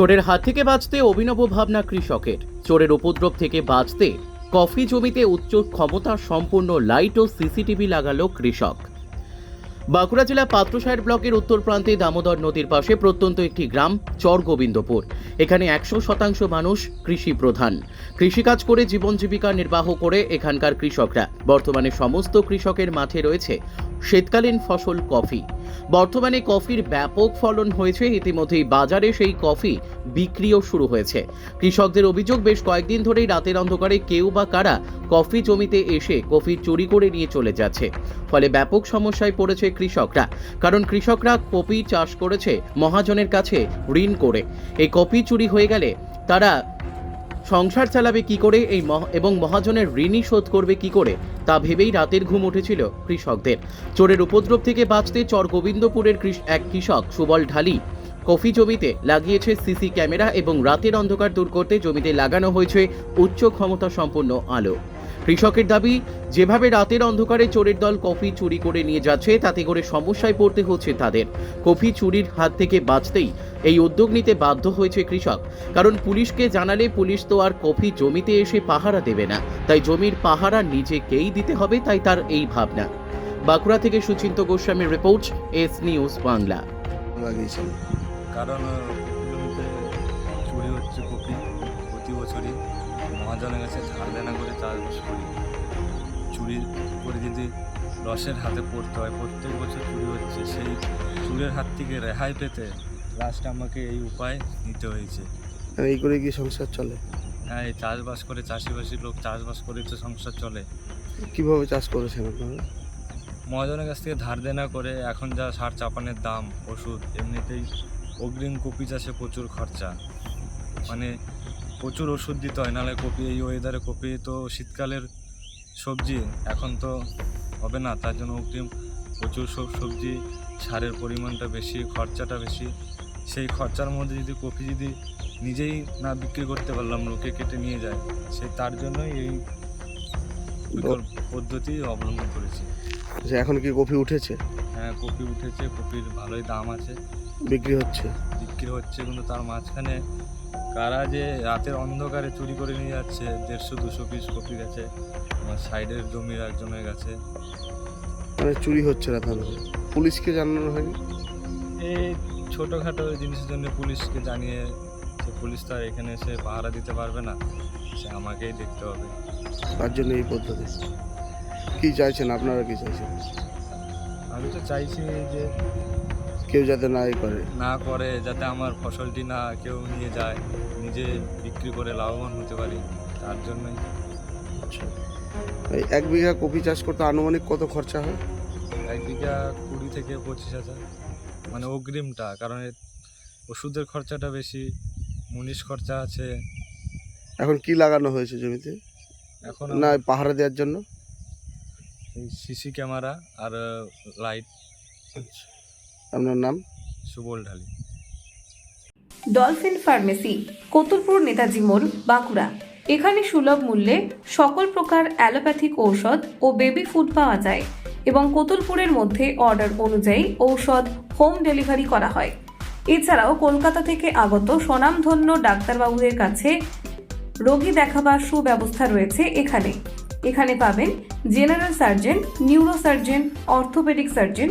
চোরের হাত থেকে বাঁচতে অভিনব ভাবনা কৃষকের। চোরের উপদ্রব থেকে বাঁচতে কফি জমিতে উচ্চ ক্ষমতা সম্পূর্ণ লাইট ও সিসিটিভি লাগালো কৃষক। বাঁকুড়া জেলা পাত্রসাহের ব্লকের উত্তর প্রান্তে দামোদর নদীর পাশে প্রত্যন্ত একটি গ্রাম চর গোবিন্দপুর এখানে একশো শতাংশ মানুষ কৃষি প্রধান কৃষিকাজ করে জীবন জীবিকা নির্বাহ করে এখানকার কৃষকরা। বর্তমানে সমস্ত কৃষকের মাঠে রয়েছে শীতকালীন ফসল কফি। বর্তমানে কফির ব্যাপক ফলন হয়েছে, ইতিমধ্যেই বাজারে সেই কফি বিক্রিও শুরু হয়েছে। কৃষকদের অভিযোগ, বেশ কয়েকদিন ধরেই রাতের অন্ধকারে কেউ বা কারা কফি জমিতে এসে কফি চুরি করে নিয়ে চলে যাচ্ছে। ফলে ব্যাপক সমস্যায় পড়েছে কৃষকরা। কারণ কৃষকরা কপি চাষ করেছে, মহাজনের কাছে ঋণ করে। এই কপি চুরি হয়ে গেলে তারা সংসার চালাবে কি করে, এই এবং মহাজনের ঋণই শোধ করবে কি করে, তা ভেবেই রাতের ঘুম উঠেছিল কৃষকদের। চোরের উপদ্রব থেকে বাঁচতে চর গোবিন্দপুরের এক কৃষক সুবল ঢালি কফি জমিতে লাগিয়েছে সিসি ক্যামেরা এবং রাতের অন্ধকার দূর করতে জমিতে লাগানো হয়েছে উচ্চ ক্ষমতা সম্পন্ন আলো। কৃষকের দাবি যেভাবে রাতের অন্ধকারে চোরের দল কফি চুরি করে নিয়ে যাচ্ছে তাতে করে সমস্যায় পড়তে হচ্ছে তাদের। কফি চুরির হাত থেকে বাঁচতেই এই উদ্যোগ নিতে বাধ্য হয়েছে কৃষক। কারণ পুলিশকে জানালে পুলিশ তো আর কফি জমিতে এসে পাহারা দেবে না। তাই জমির পাহারা নিজেকেই দিতে হবে তাই তার এই ভাবনা। বাঁকুড়া থেকে সুচিন্ত গোস্বামীর রিপোর্ট এস নিউজ বাংলা। কারণ জমিতে চুরি হচ্ছে কপি প্রতি বছরই মহাজনের কাছে ধার দেনা করে চাষবাস করি। চুরি করে যদি লসের হাতে পড়তে হয় প্রত্যেক বছর চুরি হচ্ছে। সেই চুরের হাত থেকে রেহাই পেতে লাস্টে আমাকে এই উপায় নিতে হয়েছে। এই করে কি সংসার চলে? হ্যাঁ এই চাষবাস করে চাষিবাসী লোক চাষবাস করে তো সংসার চলে। কীভাবে চাষ করেছেন আপনারা? মহাজনের কাছ থেকে ধার দেনা করে এখন যা সার চাপানের দাম ওষুধ এমনিতেই অগ্রিম কপি চাষে প্রচুর খরচা। মানে প্রচুর ওষুধ দিতে হয় নাহলে কপি এই ওয়েদারে কপি তো শীতকালের সবজি এখন তো হবে না তার জন্য অগ্রিম প্রচুর সব সবজি সারের পরিমাণটা বেশি খরচাটা বেশি। সেই খরচার মধ্যে যদি কপি যদি নিজেই না বিক্রি করতে পারলাম লোকে কেটে নিয়ে যায় সেই তার জন্যই এই পদ্ধতি অবলম্বন করেছি। আচ্ছা, এখন কি কপি উঠেছে? হ্যাঁ কপি উঠেছে কপির ভালোই দাম আছে। বিক্রি হচ্ছে? বিক্রি হচ্ছে কিন্তু তার মাঝখানে কারা যে রাতের অন্ধকারে চুরি করে নিয়ে যাচ্ছে দেড়শো দুশো পিস কপি গেছে আমার সাইডের জমির একজনের কাছে। মানে চুরি হচ্ছে না তাহলে? পুলিশকে জানানো হয়নি? এই ছোটোখাটো জিনিসের জন্য পুলিশকে জানিয়ে সে পুলিশ তো আর এখানে এসে পাহারা দিতে পারবে না সে আমাকেই দেখতে হবে। তার জন্য এই পদ্ধতি। কী চাইছেন? আপনারা কী চাইছেন? আমি তো চাইছি যে কেউ যাতে না এ করে। না করে যাতে আমার ফসলটি না কেউ নিয়ে যায় নিজে বিক্রি করে লাভবান হতে পারি তার জন্যই। আচ্ছা। এই এক বিঘা কপি চাষ করতে আনুমানিক কত খরচা হয়? এক বিঘা কুড়ি থেকে পঁচিশ হাজার মানে অগ্রিমটা কারণ এর ওষুধের খরচাটা বেশি মুনিশ খরচা আছে। এখন কি লাগানো হয়েছে জমিতে? এখন না আমার পাহারা দেওয়ার জন্য? এই সিসি ক্যামেরা আর লাইট। আচ্ছা। আপনার নাম? সুবল ঢালি। ডলফিন ফার্মেসি কতুলপুর নেতাজি মোড় বাঁকুড়া। এখানে সুলভ মূল্যে সকল প্রকার অ্যালোপ্যাথিক ঔষধ ও বেবি ফুড পাওয়া যায় এবং কতুলপুরের মধ্যে অর্ডার অনুযায়ী ঔষধ হোম ডেলিভারি করা হয়। এছাড়াও কলকাতা থেকে আগত স্বনামধন্য ডাক্তারবাবুদের কাছে রোগী দেখাবার সুব্যবস্থা রয়েছে এখানে। এখানে পাবেন general surgeon neuro surgeon orthopedic surgeon